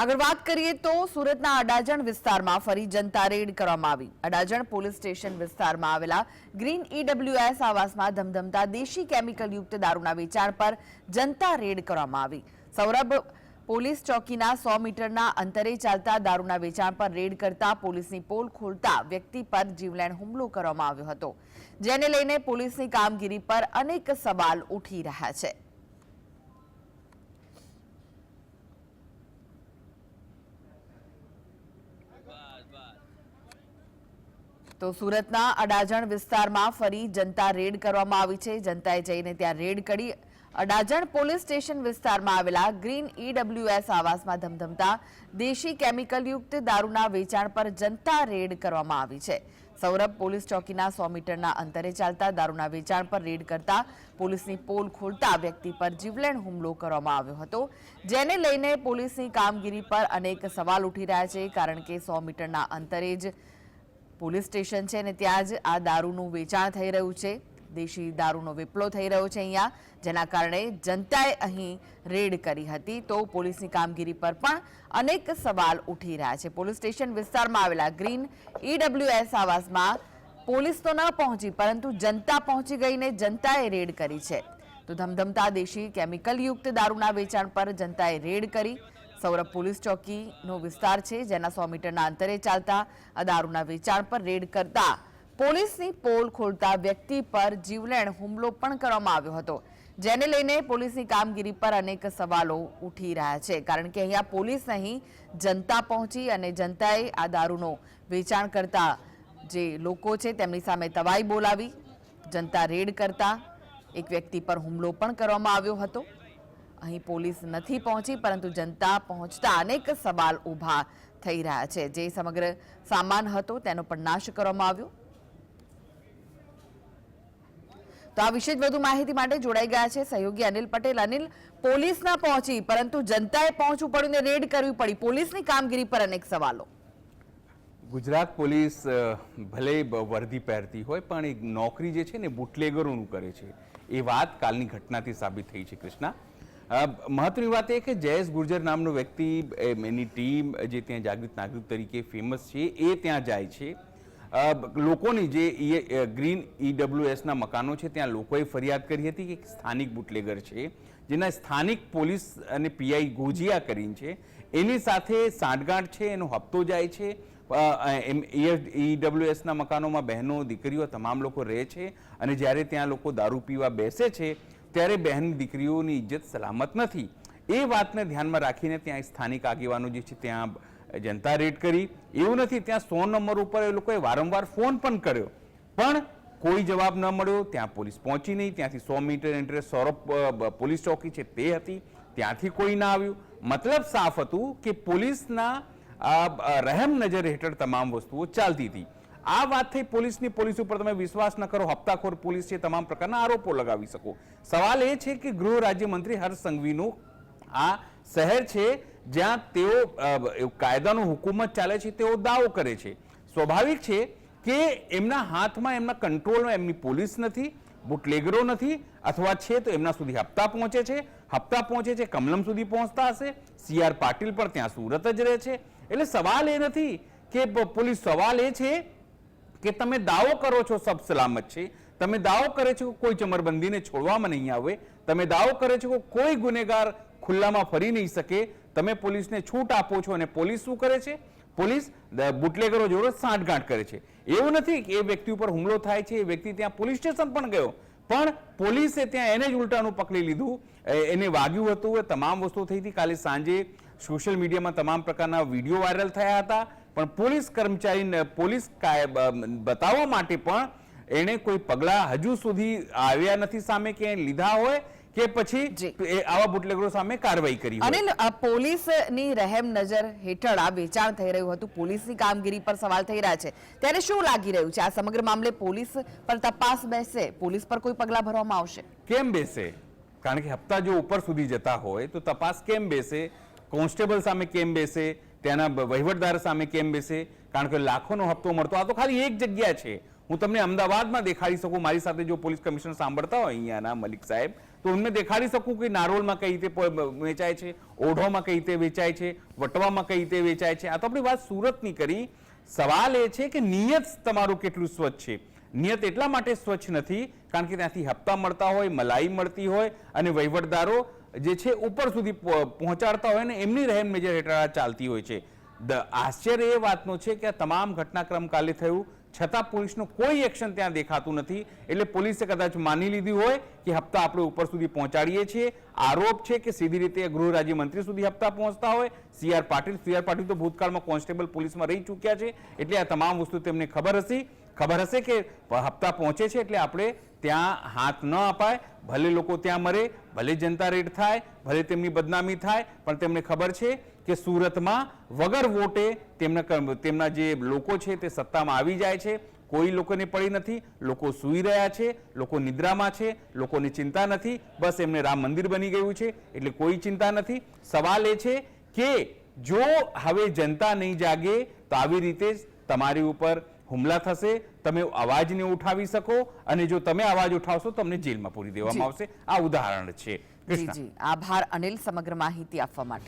આગળ વાત કરીએ તો સુરતના અડાજણ વિસ્તારમાં ફરી જનતા રેડ કરવામાં આવી. અડાજણ પોલીસ સ્ટેશન વિસ્તારમાં આવેલા ગ્રીન ઈડબ્લ્યુએસ આવાસમાં ધમધમતા દેશી કેમિકલ યુક્ત દારૂના વેચાણ પર જનતા રેડ કરવામાં આવી. સૌરભ પોલીસ ચોકીના સો મીટરના અંતરે ચાલતા દારૂના વેચાણ પર રેડ કરતા પોલીસની પોલ ખોલતા વ્યક્તિ પર જીવલેણ હુમલો કરવામાં આવ્યો હતો. જેને લઈને પોલીસની કામગીરી પર અનેક સવાલ ઉઠી રહ્યા છે. તો સુરતના અડાજણ વિસ્તારમાં ફરી જનતા રેડ કરવામાં આવી છે. જનતાએ જઈને ત્યાં રેડ કરી અડાજણ પોલીસ સ્ટેશન વિસ્તારમાં આવેલા ગ્રીન ઈડબ્લ્યુએસ આવાસમાં ધમધમતા દેશી કેમિકલયુક્ત દારૂના વેચાણ પર જનતા રેડ કરવામાં આવી છે. સૌરભ પોલીસ ચોકીના સો મીટરના અંતરે ચાલતા દારૂના વેચાણ પર રેડ કરતા પોલીસની પોલ ખોલતા વ્યક્તિ પર જીવલેણ હુમલો કરવામાં આવ્યો હતો. જેને લઈને પોલીસની કામગીરી પર અનેક સવાલ ઉઠી રહ્યા છે, કારણ કે સો મીટરના અંતરે જ પોલીસ સ્ટેશન છે અને ત્યાં જ આ દારૂનું વેચાણ થઈ રહ્યું છે. દેશી દારૂનો વિપ્લો થઈ રહ્યો છે અહીંયા, જેના કારણે જનતાએ અહીં રેડ કરી હતી. તો પોલીસની કામગીરી પર પણ અનેક સવાલ ઉઠી રહ્યા છે. પોલીસ સ્ટેશન વિસ્તારમાં આવેલા ગ્રીન ઈડબ્લ્યુએસ આવાસમાં પોલીસ તો ન પહોંચી, પરંતુ જનતા પહોંચી ગઈને જનતાએ રેડ કરી છે. તો ધમધમતા દેશી કેમિકલયુક્ત દારૂના વેચાણ પર જનતાએ રેડ કરી. સૌરભ પોલીસ ચોકીનો વિસ્તાર છે, જેના સો મીટરના અંતરે ચાલતા દારૂના વેચાણ પર રેડ કરતા પોલીસની પોલ ખોલતા વ્યક્તિ પર જીવલેણ હુમલો પણ કરવામાં આવ્યો હતો. જેને લઈને પોલીસની કામગીરી પર અનેક સવાલો ઉઠી રહ્યા છે, કારણ કે અહીંયા પોલીસ અહીં જનતા પહોંચી અને જનતાએ આ દારૂનો વેચાણ કરતા જે લોકો છે તેમની સામે તવાઈ બોલાવી, જનતા રેડ કરતા, એક વ્યક્તિ પર હુમલો પણ કરવામાં આવ્યો હતો. અહીં પોલીસ નથી પહોંચી, પરંતુ જનતા પહોંચતા અનેક સવાલ ઊભા થઈ રહ્યા છે. જે સમગ્ર સામાન હતો તેનો પણ નાશ કરવામાં આવ્યો. તો આ વિશે જ વધુ માહિતી માટે જોડાઈ ગયા છે સહયોગી અનિલ પટેલ. અનિલ, પોલીસ ના પહોંચી, પરંતુ જનતાએ પહોંચવું પડ્યું ને રેડ કરવી પડી. પોલીસની કામગીરી પર અનેક સવાલો. ગુજરાત પોલીસ ભલે વર્દી પહેરતી હોય, પણ એક નોકરી જે છે ને બુટલેગરોનું કરે છે. એ વાત કાલની ઘટનાથી સાબિત થઈ છે, કૃષ્ણા. મહત્વની વાત એ કે જયેશ ગુર્જર નામનો વ્યક્તિ એની ટીમ જે ત્યાં જાગૃત નાગરિક તરીકે ફેમસ છે, એ ત્યાં જાય છે. લોકોની જે ગ્રીન ઈડબ્લ્યુએસના મકાનો છે, ત્યાં લોકોએ ફરિયાદ કરી હતી કે સ્થાનિક બુટલેગર છે, જેના સ્થાનિક પોલીસ અને પીઆઈ ગોજિયા કરીને છે. એની સાથે સાંઠગાંઠ છે, એનો હપ્તો જાય છે. એમ ઈડબ્લ્યુએસના મકાનોમાં બહેનો, દીકરીઓ, તમામ લોકો રહે છે. અને જ્યારે ત્યાં લોકો દારૂ પીવા બેસે છે ત્યારે બહેન દીકરીઓની ઇજ્જત સલામત નથી. એ વાતને ધ્યાનમાં રાખીને ત્યાં સ્થાનિક આગેવાનો જે છે ત્યાં જનતા રેડ કરી. એવું નથી, ત્યાં સો નંબર ઉપર એ લોકોએ વારંવાર ફોન પણ કર્યો. પણ કોઈ જવાબ ન મળ્યો, ત્યાં પોલીસ પહોંચી નહીં. ત્યાંથી સો મીટર એન્ટ્રે સૌરભ પોલીસ ચોકી છે તે હતી. ત્યાંથી કોઈ ના આવ્યું. મતલબ સાફ હતું કે પોલીસના રહેમ નજર હેઠળ તમામ વસ્તુઓ ચાલતી હતી. આ વાત થઈ પોલીસની પોલીસ ઉપર તમે વિશ્વાસ ન કરો. હપ્તાખોર પોલીસ છે તમામ પ્રકારના આરોપો લગાવી શકો. સવાલ એ છે કે ગૃહ રાજ્યમંત્રી હર્ષ સંઘવીનું આ શહેર છે જ્યાં તેઓ કાયદાનો હુકુમત ચાલે છે, તેઓ દાવો કરે છે. સ્વાભાવિક છે કે એમના હાથમાં એમના કંટ્રોલમાં એમની પોલીસ નથી, બુટલેગરો નથી, અથવા છે તો એમના સુધી હપ્તા પહોંચે છે. હપ્તા પહોંચે છે, કમલમ સુધી પહોંચતા હશે. સી આર પાટીલ પણ ત્યાં સુરત જ રહે છે. એટલે સવાલ એ નથી કે પોલીસ સવાલ એ છે કે તમે દાવો કરો છો સબ સલામત છે, તમે દાવો કરે છો કે કોઈ ચમરબંધીને છોડવામાં નહીં આવે, તમે દાવો કરે છો કે કોઈ ગુનેગાર ખુલ્લામાં ફરી નહીં શકે, તમે પોલીસને છૂટ આપો છો અને પોલીસ શું કરે છે? પોલીસ બુટલેગરો જોડે સાંઠગાંઠ કરે છે. એવું નથી કે એ વ્યક્તિ ઉપર હુમલો થાય છે, એ વ્યક્તિ ત્યાં પોલીસ સ્ટેશન પણ ગયો. પણ પોલીસે ત્યાં એને જ ઉલટાનું પકડી લીધું. એને વાગ્યું હતું, એ તમામ વસ્તુ થઈ હતી. કાલે સાંજે સોશિયલ મીડિયામાં તમામ પ્રકારના વીડિયો વાયરલ થયા હતા. પણ પોલીસ કર્મચારીને પોલીસ બતાવવા માટે પણ એણે કોઈ પગલાં હજુ સુધી આવ્યા નથી સામે કે લીધા હોય કે પછી આવા બુટલેગરો સામે કાર્યવાહી કરી અને પોલીસની રહેમ નજર હેઠળ આ વેચાણ થઈ રહ્યું હતું. પોલીસની કામગીરી પર સવાલ થઈ રહ્યા છે. ત્યારે શું લાગી રહ્યું છે? આ સમગ્ર મામલે પોલીસ પર તપાસ બેસે? પોલીસ પર કોઈ પગલાં ભરવામાં આવશે? કેમ બેસે? કારણ કે હપ્તા જો ઉપર સુધી જતા હોય તો તપાસ કેમ બેસે? કોન્સ્ટેબલ સામે કેમ બેસે? તેના વહીવટદાર સામે કેમ બેસે? કારણ કે લાખોનો હપ્તો મળતો. આ તો ખાલી એક જગ્યા છે. હું તમને અમદાવાદમાં દેખાડી શકું. મારી સાથે જો પોલીસ કમિશનર સાંભળતા હોય અહીંયાના મલિક સાહેબ, તો એમને દેખાડી શકું કે નારોલમાં કઈ રીતે વેચાય છે? ઓઢોમાં કઈ રીતે વેચાય છે? વટવામાં કઈ રીતે વેચાય છે? આ તો આપણી વાત સુરતની કરી. સવાલ એ છે કે નિયત તમારું કેટલું સ્વચ્છ છે? નિયત એટલા માટે સ્વચ્છ નથી, કારણ કે ત્યાંથી હપ્તા મળતા હોય, મલાઈ મળતી હોય અને વહીવટદારો જે છે, ઉપર સુધી પહોંચાડતા હોય ને એમની રહેમ મેજર હેઠળ ચાલતી હોય છે. દ- આશ્ચર્ય એ વાતનો છે કે આ તમામ ઘટનાક્રમ કાલે થયું, છતાં પોલીસનું કોઈ એક્શન ત્યાં દેખાતું નથી. એટલે પોલીસે કદાચ માની લીધી હોય કે હપ્તા આપણે ઉપર સુધી પહોંચાડીએ છીએ. આરોપ છે કે સીધી રીતે ગૃહ રાજ્યમંત્રી સુધી હપ્તા પહોંચતા હોય. C R Patil, C Patil તો ભૂતકાળમાં કોન્સ્ટેબલ પોલીસમાં રહી ચૂક્યા છે. એટલે આ તમામ વસ્તુ તેમને ખબર હશે. ખબર હશે કે હપ્તા પહોંચે છે એટલે આપણે ત્યાં હાથ ન અપાય, ભલે લોકો ત્યાં મરે, ભલે જનતા રેડ થાય, ભલે તેમની બદનામી થાય, પણ તેમને ખબર છે કે સુરતમાં વગર વોટે તેમના તેમના જે લોકો છે તે સત્તામાં આવી જાય છે. કોઈ લોકોને પડી નથી, લોકો સૂઈ રહ્યા છે, લોકો નિદ્રામાં છે, લોકોની ચિંતા નથી. બસ એમને રામ મંદિર બની ગયું છે, એટલે કોઈ ચિંતા નથી. સવાલ એ છે કે જો હવે જનતા નહીં જાગે, તો આવી રીતે તમારી ઉપર હુમલા થશે તમે અવાજ નહીં ઉઠાવી શકો અને જો તમે અવાજ ઉઠાવશો તમને જેલમાં પૂરી દેવામાં આવશે. આ ઉદાહરણ છે. આભાર અનિલ સમગ્ર માહિતી આપવા માટે.